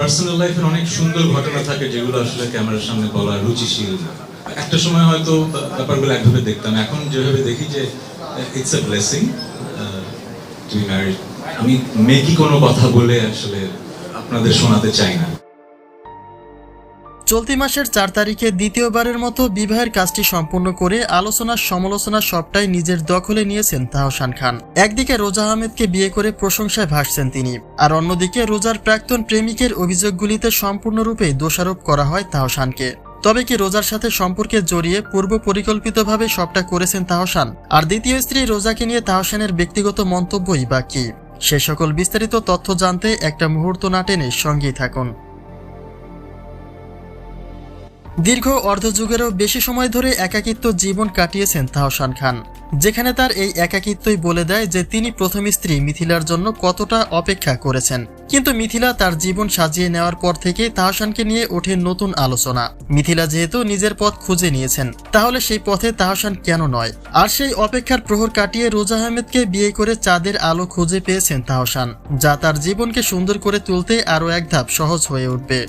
Personal লাইফের অনেক সুন্দর ঘটনা থাকে যেগুলো আসলে ক্যামেরার সামনে বলা রুচিশীল একটা সময় হয়তো ব্যাপারগুলো একভাবে দেখতাম। এখন যেভাবে দেখি যে ইটস এ ব্লেসিং আমি মেকি কোনো কথা বলে আসলে আপনাদের শোনাতে চাই না। চলতি মাসের চার তারিখে দ্বিতীয়বারের মতো বিবাহের কাজটি সম্পূর্ণ করে আলোচনা সমালোচনা সবটাই নিজের দখলে নিয়েছেন তাহসান খান। একদিকে রোজা আহমেদকে বিয়ে করে প্রশংসায় ভাসছেন তিনি, আর অন্যদিকে রোজার প্রাক্তন প্রেমিকের অভিযোগগুলিতে সম্পূর্ণরূপে দোষারোপ করা হয় তাহসানকে। তবে কি রোজার সাথে সম্পর্কে জড়িয়ে পূর্ব পরিকল্পিতভাবে সবটা করেছেন তাহসান? আর দ্বিতীয় স্ত্রী রোজাকে নিয়ে তাহসানের ব্যক্তিগত মন্তব্যই বা কি? সে সকল বিস্তারিত তথ্য জানতে একটা মুহূর্ত না টেনে সঙ্গেই থাকুন। দীর্ঘ অর্ধযুগেরও বেশি সময় ধরে একাকিত্ব জীবন কাটিয়েছেন তাহসান খান, যেখানে তার এই একাকিত্বই বলে দেয় যে তিনি প্রথম স্ত্রী মিথিলার জন্য কতটা অপেক্ষা করেছেন। কিন্তু মিথিলা তার জীবন সাজিয়ে নেওয়ার পর থেকে তাহসানকে নিয়ে ওঠে নতুন আলোচনা। মিথিলা যেহেতু নিজের পথ খুঁজে নিয়েছেন, তাহলে সেই পথে তাহসান কেন নয়? আর সেই অপেক্ষার প্রহর কাটিয়ে রোজা আহমেদকে বিয়ে করে চাঁদের আলো খুঁজে পেয়েছেন তাহসান, যা তার জীবনকে সুন্দর করে তুলতে আরও এক ধাপ সহজ হয়ে উঠবে।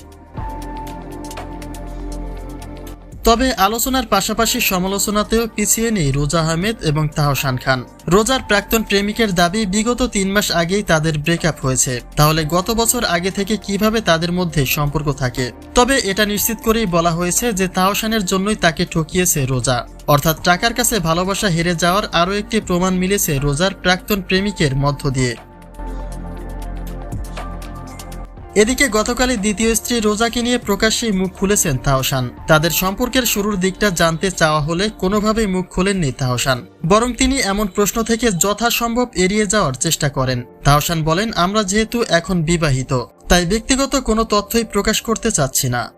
তবে আলোচনার পাশাপাশি সমালোচনাতেও পিছিয়ে নেই রোজা আহমেদ এবং তাহসান খান। রোজার প্রাক্তন প্রেমিকের দাবি বিগত তিন মাস আগেই তাদের ব্রেকআপ হয়েছে। তাহলে গত বছর আগে থেকে কীভাবে তাদের মধ্যে সম্পর্ক থাকে? তবে এটা নিশ্চিত করেই বলা হয়েছে যে তাহসানের জন্যই তাকে ঠকিয়েছে রোজা। অর্থাৎ টাকার কাছে ভালোবাসা হেরে যাওয়ার আরও একটি প্রমাণ মিলেছে রোজার প্রাক্তন প্রেমিকের মধ্য দিয়ে। এদিকে গতকালই দ্বিতীয় স্ত্রী রোজাকে নিয়ে প্রকাশ্যেই মুখ খুলেছেন তাহসান। তাদের সম্পর্কের শুরুর দিকটা জানতে চাওয়া হলে কোনোভাবেই মুখ খোলেননি তাহসান। বরং তিনি এমন প্রশ্ন থেকে যথাসম্ভব এড়িয়ে যাওয়ার চেষ্টা করেন। তাহসান বলেন, আমরা যেহেতু এখন বিবাহিত, তাই ব্যক্তিগত কোনো তথ্যই প্রকাশ করতে চাচ্ছি না।